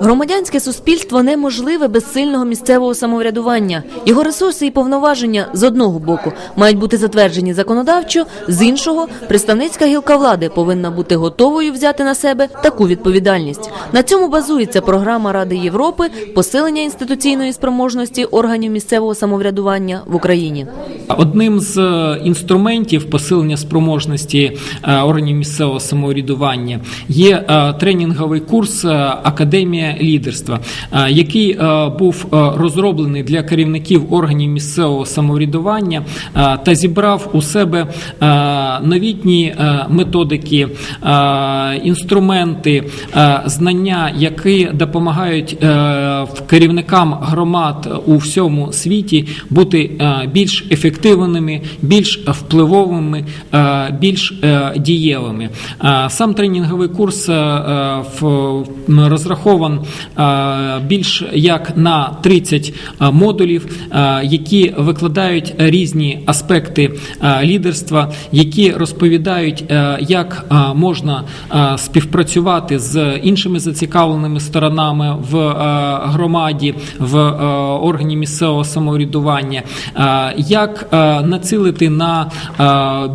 Громадянське суспільство неможливе без сильного місцевого самоврядування. Його ресурси і повноваження з одного боку мають бути затверджені законодавчо, з іншого представницька гілка влади повинна бути готовою взяти на себе таку відповідальність. На цьому базується програма Ради Європи посилення інституційної спроможності органів місцевого самоврядування в Україні. Одним з е, інструментів посилення спроможності е, органів місцевого самоврядування є е, тренінговий курс Академія лідерства, який був розроблений для керівників органів місцевого самоврядування та зібрав у себе новітні методики, інструменти, знання, які допомагають керівникам громад у всьому світі бути е, більш ефективними, більш впливовими, е, більш е, дієвими. Сам тренінговий курс розрахован більш як на 30 е, модулів, які викладають різні аспекти лідерства, які розповідають, як можна співпрацювати з іншими зацікавленими сторонами в громаді, в е, органі місцевого самоврядування, е, як е, націлити на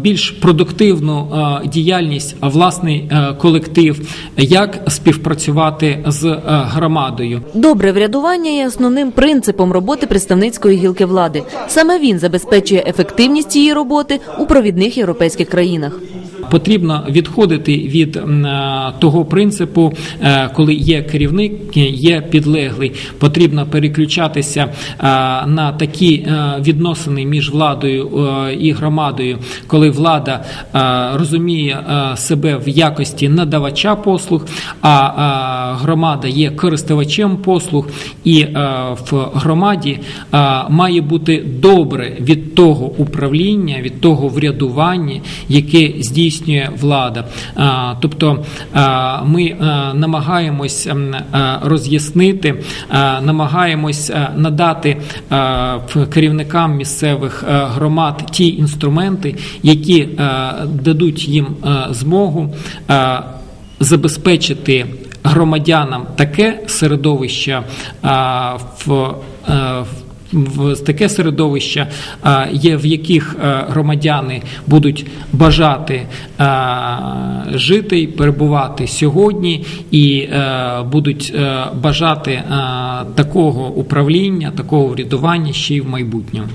більш продуктивну діяльність власний колектив, як співпрацювати з громадою. Добре врядування є основним принципом роботи представницької гілки влади. Саме він забезпечує ефективність її роботи у провідних європейських країнах. Потрібно відходити від е, того принципу, е, коли є керівник, є підлеглий. Потрібно переключатися е, на такі відносини між владою і громадою, коли влада розуміє себе в якості надавача послуг, а громада є користувачем послуг, і в громаді має бути добре від того управління, від того врядування, яке здійснює влада. Тобто ми е, намагаємось е, роз'яснити, е, намагаємось надати керівникам місцевих громад ті інструменти, які дадуть їм змогу забезпечити громадянам таке середовище а, в. е, в в таке середовище є, в яких е, громадяни будуть бажати е, жити і перебувати сьогодні, і е, будуть е, бажати е, такого управління, такого врядування ще й в майбутньому.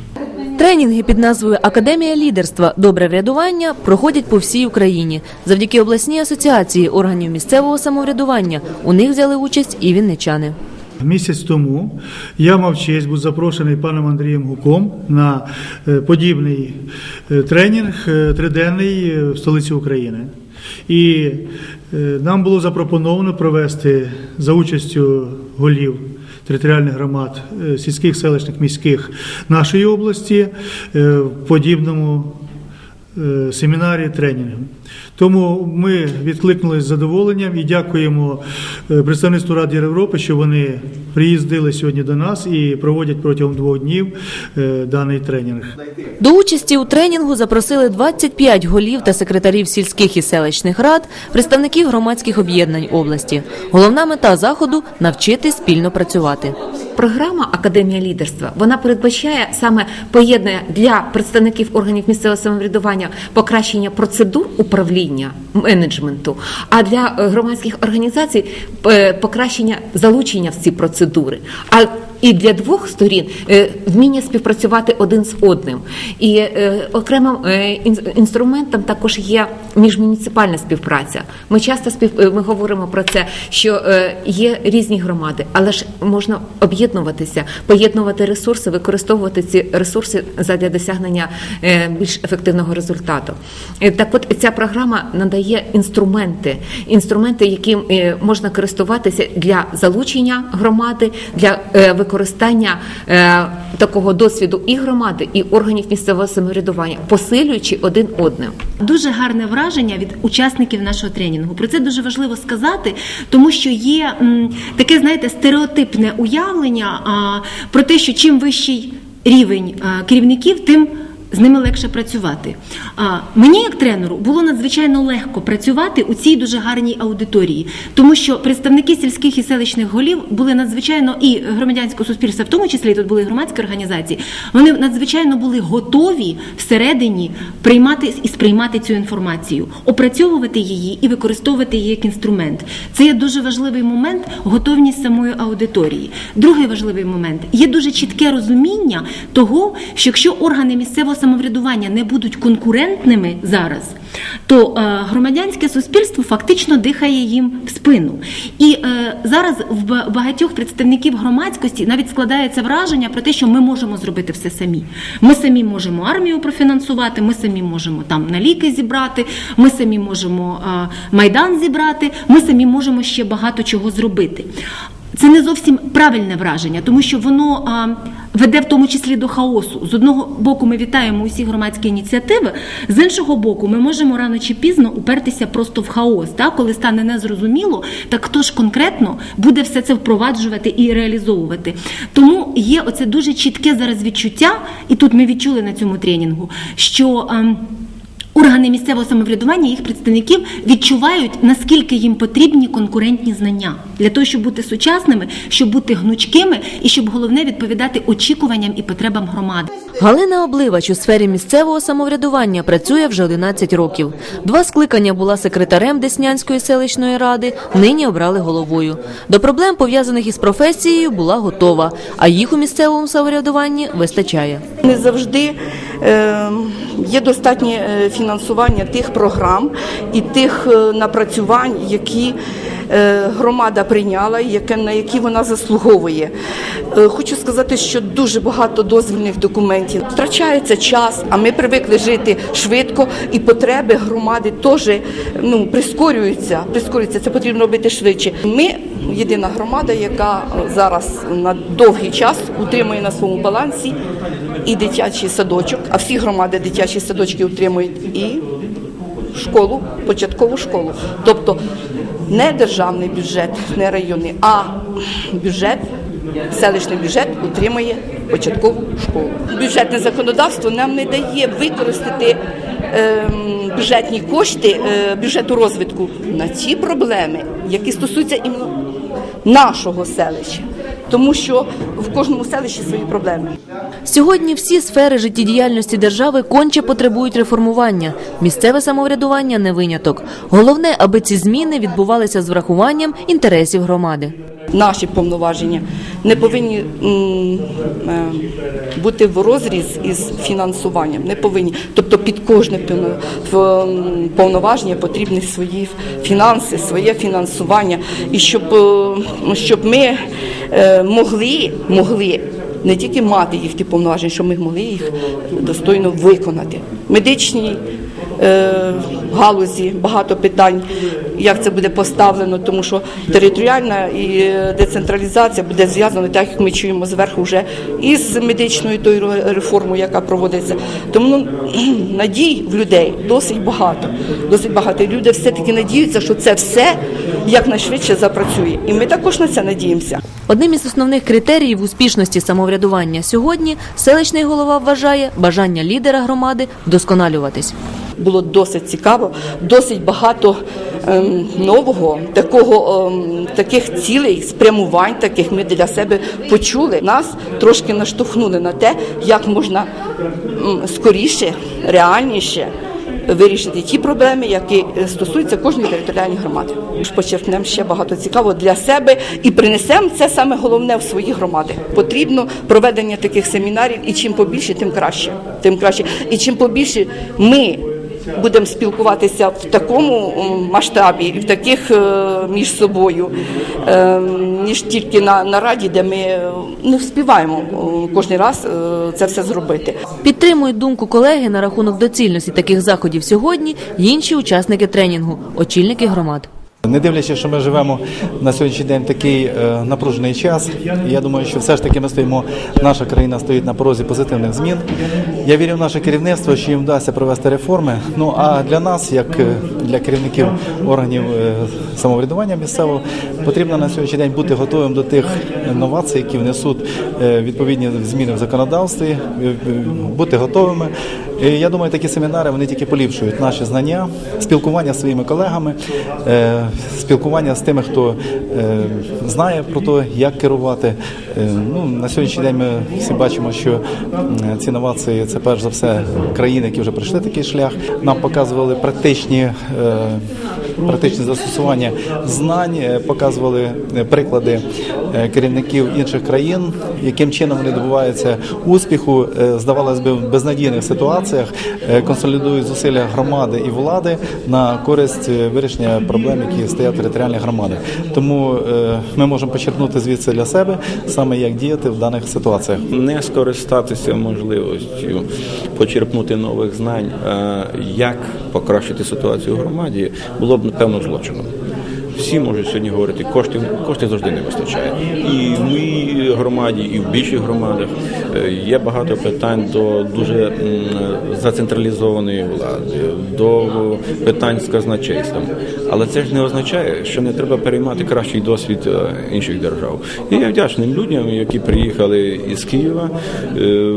Тренінги під назвою Академія лідерства Добре врядування проходять по всій Україні. Завдяки обласній асоціації органів місцевого самоврядування у них взяли участь і вінничани. Місяць тому я мав честь бути запрошений паном Андрієм Гуком на е, подібний е, тренінг е, триденний в столиці України. І нам було запропоновано провести за участю голів територіальних громад сільських, селищних, міських нашої області в подібному семінарі тренінгу. Тому ми відкликнулися з задоволенням і дякуємо е, представництву Ради Європи, що вони приїздили сьогодні до нас і проводять протягом двох днів е, даний тренінг. До участі у тренінгу запросили 25 голів та секретарів сільських і селищних рад, представників громадських об'єднань області. Головна мета заходу навчити спільно працювати. Програма Академія лідерства вона передбачає саме поєднання для представників органів місцевого самоврядування покращення процедур управління менеджменту, а для е, громадських організацій е, покращення залучення в ці процедури. А і для двох сторін е, вміння співпрацювати один з одним. І е, окремим е, інструментом також є міжмуніципальна співпраця. Ми часто спів... ми говоримо про це, що є різні громади, але ж можна об'єднуватися, поєднувати ресурси, використовувати ці ресурси задля досягнення більш ефективного результату. Так, от ця програма надає інструменти, інструменти, яким можна користуватися для залучення громади, для е, використання е, такого досвіду і громади, і органів місцевого самоврядування, посилюючи один одне. Дуже гарне враження від учасників нашого тренінгу. Про це дуже важливо сказати, тому що є таке, знаєте, стереотипне уявлення а, про те, що чим вищий рівень керівників, тим з ними легше працювати. А мені, як тренеру, було надзвичайно легко працювати у цій дуже гарній аудиторії, тому що представники сільських і селищних голів були надзвичайно і громадянського суспільства, в тому числі тут були громадські організації. Вони надзвичайно були готові всередині приймати і сприймати цю інформацію, опрацьовувати її і використовувати її як інструмент. Це є дуже важливий момент готовність самої аудиторії. Другий важливий момент є дуже чітке розуміння того, що якщо органи місцевого самоврядування не будуть конкурентними зараз. То е, громадянське суспільство фактично дихає їм в спину, і е, зараз в багатьох представників громадськості навіть складається враження про те, що ми можемо зробити все самі. Ми самі можемо армію профінансувати, ми самі можемо там на ліки зібрати, ми самі можемо е, майдан зібрати, ми самі можемо ще багато чого зробити. Це не зовсім правильне враження, тому що воно а, веде в тому числі до хаосу. З одного боку, ми вітаємо усі громадські ініціативи, з іншого боку, ми можемо рано чи пізно упертися просто в хаос. Так? Коли стане незрозуміло, так хто ж конкретно буде все це впроваджувати і реалізовувати. Тому є оце дуже чітке зараз відчуття, і тут ми відчули на цьому тренінгу, що. ем, Органи місцевого самоврядування, їх представників відчувають, наскільки їм потрібні конкурентні знання для того, щоб бути сучасними, щоб бути гнучкими і щоб головне відповідати очікуванням і потребам громади. Галина Обливач у сфері місцевого самоврядування працює вже 11 років. Два скликання була секретарем Деснянської селищної ради, нині обрали головою. До проблем, пов'язаних із професією, була готова, а їх у місцевому самоврядуванні вистачає. Не завжди е, є достатнє е, фінансування тих програм і тих е, напрацювань, які е, громада прийняла, на які вона заслуговує. Хочу сказати, що дуже багато дозвільних документів втрачається час, а ми привикли жити швидко, і потреби громади теж ну, прискорюються. прискорюються. Це потрібно робити швидше. Ми єдина громада, яка е, зараз на довгий час утримує на своєму балансі і дитячий садочок, а всі громади дитячі садочки утримують і школу, початкову школу. Тобто не державний бюджет, не районний, а бюджет, селищний бюджет утримує початкову школу. Бюджетне законодавство нам не дає використати бюджетні кошти е, бюджету розвитку на ті проблеми, які стосуються іменно нашого селища. Тому що в кожному селищі свої проблеми. Сьогодні всі сфери життєдіяльності держави конче потребують реформування. Місцеве самоврядування не виняток. Головне, аби ці зміни відбувалися з врахуванням інтересів громади. Наші повноваження не повинні е, бути в розріз із фінансуванням. Не повинні. Тобто під кожне повноваження потрібні свої фінанси, своє фінансування. І щоб, е, щоб ми е, могли, могли не тільки мати їх ті повноваження, щоб ми могли їх достойно виконати. Медичні галузі багато питань, як це буде поставлено, тому що територіальна і е, децентралізація буде зв'язана, так як ми чуємо зверху, вже із медичною тою ре- реформою, яка проводиться. Тому ну, надій в людей досить багато. Досить багато. І люди все-таки надіються, що це все якнайшвидше запрацює. І ми також на це надіємося. Одним із основних критеріїв успішності самоврядування сьогодні селищний голова вважає бажання лідера громади вдосконалюватись. Було досить цікаво, досить багато ем, нового, такого ем, таких цілей, спрямувань, таких ми для себе почули. Нас трошки наштовхнули на те, як можна м, скоріше, реальніше. Вирішити ті проблеми, які стосуються кожної територіальної громади. Почерпнемо ще багато цікавого для себе і принесемо це саме головне в свої громади. Потрібно проведення таких семінарів, і чим побільше, тим краще. Тим краще. І чим побільше ми будемо спілкуватися в такому масштабі і в таких е, між собою, е, ніж тільки на, на раді, де ми не вспіваємо е, кожен раз це все зробити. Підтримують думку колеги на рахунок доцільності таких заходів сьогодні інші учасники тренінгу, очільники громад. Не дивлячись, що ми живемо на сьогоднішній день такий е, напружений час, я думаю, що все ж таки ми стоїмо, наша країна стоїть на порозі позитивних змін. Я вірю в наше керівництво, що їм вдасться провести реформи. Ну а для нас, як е, для керівників органів е, самоврядування місцевого, потрібно на сьогоднішній день бути готовим до тих новацій, які внесуть відповідні зміни в законодавстві, бути готовими. І я думаю, такі семінари вони тільки поліпшують наші знання, спілкування з своїми колегами, е, спілкування з тими, хто е, знає про те, як керувати. Е, Ну, на сьогоднішній день ми всі бачимо, що ці новації це перш за все країни, які вже пройшли такий шлях. Нам показували практичні, е, практичні застосування знань, е, показували е, приклади е, керівників інших країн, яким чином вони добуваються успіху, здавалось би, в безнадійних ситуаціях, консолідують зусилля громади і влади на користь вирішення проблем, які стоять в територіальних громадах. Тому ми можемо почерпнути звідси для себе саме як діяти в даних ситуаціях. не скористатися можливістю почерпнути нових знань, як покращити ситуацію в громаді, було б напевно злочином. Всі можуть сьогодні говорити, коштів коштів завжди не вистачає. І в моїй громаді, і в більших громадах є багато питань до дуже зацентралізованої влади, до питань з казначейством. Але це ж не означає, що не треба переймати кращий досвід е, інших держав. І я вдячним людям, які приїхали із Києва. Е,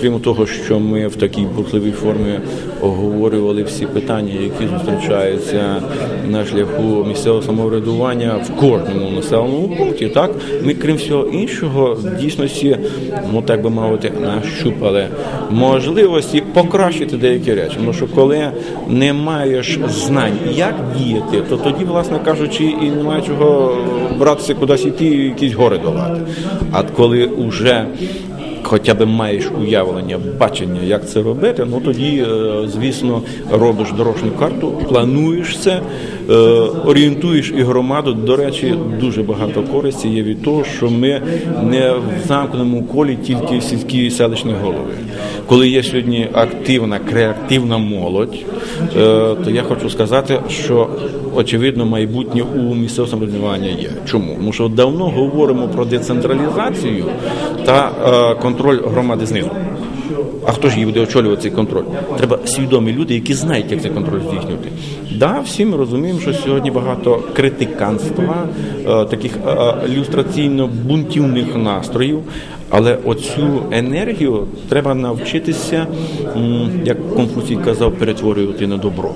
Крім того, що ми в такій бурхливій формі оговорювали всі питання, які зустрічаються на шляху місцевого самоврядування в кожному населеному пункті. Так ми, крім всього іншого, в дійсності, ну так би мовити, нащупали можливості покращити деякі речі. Тому що коли не маєш знань, як діяти, то тоді, власне кажучи, і немає чого братися кудись іти якісь гори долати. А коли вже хоча б маєш уявлення, бачення, як це робити, ну тоді, е, звісно, робиш дорожню карту, плануєш це, е, орієнтуєш і громаду. До речі, дуже багато користі є від того, що ми не в замкненому колі тільки сільські і селищні голови. Коли є сьогодні активна, креативна молодь, е, то я хочу сказати, що очевидно майбутнє у місцевого самоврядування є. Чому? Тому що давно говоримо про децентралізацію та е, контроль громади знизу. А хто ж її буде очолювати цей контроль? Треба свідомі люди, які знають, як цей контроль здійснювати. Да, всі ми розуміємо, що сьогодні багато критиканства, е, таких люстраційно-бунтівних настроїв. Але оцю енергію треба навчитися, як Конфуцій казав, перетворювати на добро.